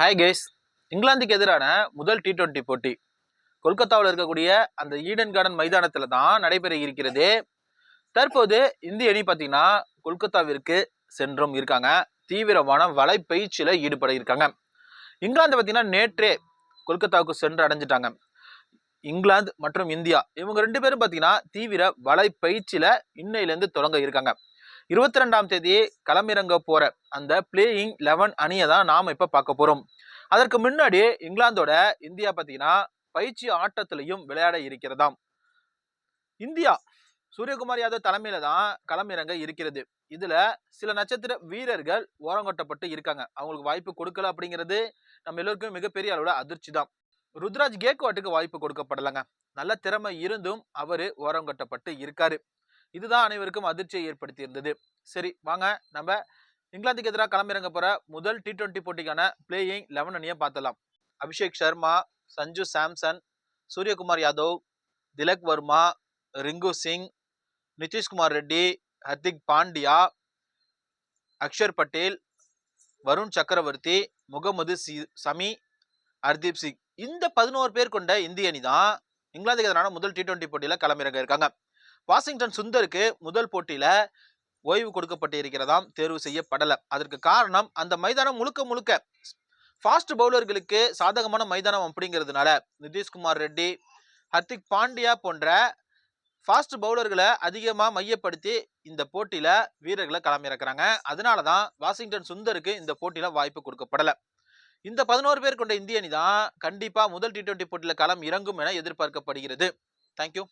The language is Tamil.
ஹாய் கேஸ் இங்கிலாந்துக்கு எதிரான முதல் டி டுவெண்ட்டி போட்டி. கொல்கத்தாவில் இருக்கக்கூடிய அந்த ஈடன் கார்டன் மைதானத்தில் தான் நடைபெற இருக்கிறது. தற்போது இந்திய அணி பார்த்தீங்கன்னா கொல்கத்தாவிற்கு சென்றும் இருக்காங்க. தீவிரமான வலைப்பயிற்சியில் ஈடுபட இருக்காங்க. இங்கிலாந்து பார்த்தீங்கன்னா நேற்றே கொல்கத்தாவுக்கு சென்று அடைஞ்சிட்டாங்க. இங்கிலாந்து மற்றும் இந்தியா இவங்க ரெண்டு பேரும் பார்த்தீங்கன்னா தீவிர வலைப்பயிற்சியில் இன்னையிலேருந்து தொடங்க இருக்காங்க. இருபத்தி ரெண்டாம் தேதி களமிறங்க போற அந்த பிளேயிங் லெவன் அணியை தான் நாம் இப்போ பார்க்க போறோம். அதற்கு முன்னாடி இங்கிலாந்தோட இந்தியா பார்த்தீங்கன்னா பயிற்சி ஆட்டத்திலையும் விளையாட இருக்கிறதாம். இந்தியா சூரியகுமார் யாதவ் தலைமையில தான் களமிறங்க இருக்கிறது. இதுல சில நட்சத்திர வீரர்கள் ஓரங்கொட்டப்பட்டு இருக்காங்க. அவங்களுக்கு வாய்ப்பு கொடுக்கல அப்படிங்கிறது நம்ம எல்லோருக்கும் மிகப்பெரிய அளவுல அதிர்ச்சி தான். ருத்ராஜ் கேக்வாட்டுக்கு வாய்ப்பு கொடுக்கப்படலைங்க. நல்ல திறமை இருந்தும் அவரு ஓரங்கொட்டப்பட்டு இருக்காரு. இதுதான் அனைவருக்கும் அதிர்ச்சியை ஏற்படுத்தி இருந்தது சரி வாங்க நம்ம இங்கிலாந்துக்கு எதிராக களமிறங்க போற முதல் டி டுவெண்ட்டி போட்டிக்கான பிளேயிங் லெவன் அணியை பார்த்தலாம் அபிஷேக் சர்மா சஞ்சு சாம்சன் சூரியகுமார் யாதவ் திலக் வர்மா ரிங்கு சிங் நிதிஷ்குமார் ரெட்டி ஹர்திக் பாண்டியா அக்ஷர் பட்டேல் வருண் சக்கரவர்த்தி முகமது சி சமி ஹர்தீப் சிங். இந்த பதினோரு பேர் கொண்ட இந்திய அணி தான் இங்கிலாந்துக்கு எதிரான முதல் டி டுவெண்ட்டி போட்டியில் களமிறங்க இருக்காங்க. வாஷிங்டன் சுந்தருக்கு முதல் போட்டியில ஓய்வு கொடுக்கப்பட்டு இருக்கிறதாம் தேர்வு செய்யப்படலை. அதற்கு காரணம் அந்த மைதானம் முழுக்க முழுக்க ஃபாஸ்ட் பவுலர்களுக்கு சாதகமான மைதானம் அப்படிங்கிறதுனால நிதிஷ்குமார் ரெட்டி ஹர்திக் பாண்டியா போன்ற ஃபாஸ்ட் பவுலர்களை அதிகமாக மையப்படுத்தி இந்த போட்டியில் வீரர்களை களமிறக்கிறாங்க. அதனால தான் வாஷிங்டன் சுந்தருக்கு இந்த போட்டியில் வாய்ப்பு கொடுக்கப்படலை. இந்த பதினோரு பேர் கொண்ட இந்திய அணி தான் கண்டிப்பாக முதல் டி டுவெண்ட்டி போட்டியில் களம் இறங்கும் என எதிர்பார்க்கப்படுகிறது. தேங்க்யூ